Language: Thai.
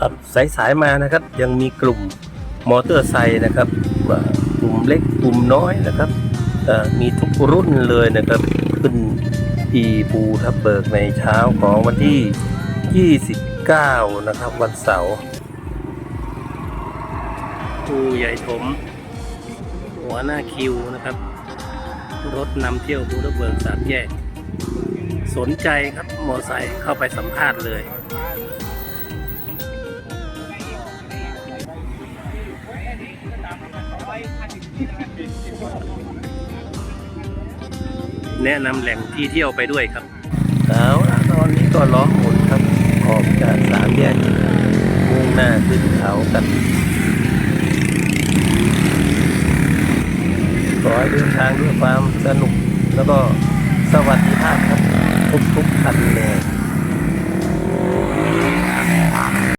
ครับสายๆมานะครับ ยังมีกลุ่มมอเตอร์ไซค์นะครับกลุ่มเล็กกลุ่มน้อยนะครับมีทุกรุ่นเลยนะครับ ขึ้นที่ภูทับเบิกในเช้าของวันที่ 29 นะครับ วันเสาร์ภูใหญ่ถม หัวหน้าคิวนะครับ รถนำเที่ยวภูทับเบิกสามแยก สนใจครับมอไซค์เข้าไปสัมภาษณ์เลย แนะนำแหล่งที่เที่ยวไปด้วยครับเอาละตอนนี้ก็ล้อหมุนครับ ออกจากสามแยกมุ่งหน้าขึ้นเขากันขอให้เดินทางด้วยความสนุกแล้วก็สวัสดิภาพครับทุกๆคันเลย